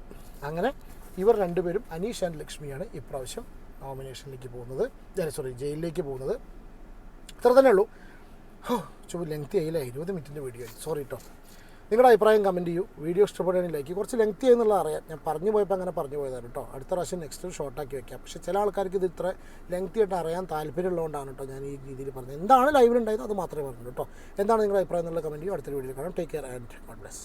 അങ്ങനെ ഇവർ രണ്ടുപേരും അനീഷ് ആൻഡ് ലക്ഷ്മിയാണ് ഇപ്രാവശ്യം നോമിനേഷനിലേക്ക് പോകുന്നത്. സോറി ജയിലിലേക്ക് പോകുന്നത്. ഇത്ര തന്നെ ഉള്ളൂ. ഹോ ചുമ്മാ ലെങ്തി ആയില്ല ഇരുപത് മിനിറ്റിന്റെ വീഡിയോ സോറി കേട്ടോ നിങ്ങളുടെ അഭിപ്രായം കമന്റ് ചെയ്യൂ. വീഡിയോ ഇഷ്ടപ്പെടുകയാണെങ്കിൽ ലൈക്ക് കുറച്ച് ലെങ്ത് എന്നുള്ളത് അറിയാം. ഞാൻ പറഞ്ഞു പോയപ്പോൾ അങ്ങനെ പറഞ്ഞു പോയതാണ് കേട്ടോ അടുത്ത പ്രാവശ്യം നെക്സ്റ്റ് ഷോർട്ടാക്കി വെക്കാം. പക്ഷേ ചില ആൾക്കാർക്ക് ഇത് ഇത്ര ലെങ്തി ആയിട്ട് അറിയാൻ താല്പര്യമുള്ളതുകൊണ്ടാണ് കേട്ടോ ഞാൻ ഈ രീതിയിൽ പറഞ്ഞത്. എന്താണ് ലൈവിലുണ്ടായത് അത് മാത്രമേ പറഞ്ഞു കേട്ടോ എന്താണ് നിങ്ങളുടെ അഭിപ്രായം എന്നുള്ള കമന്റ് ചെയ്യൂ. അടുത്തൊരു വീഡിയോ കാണാം. Take care and God bless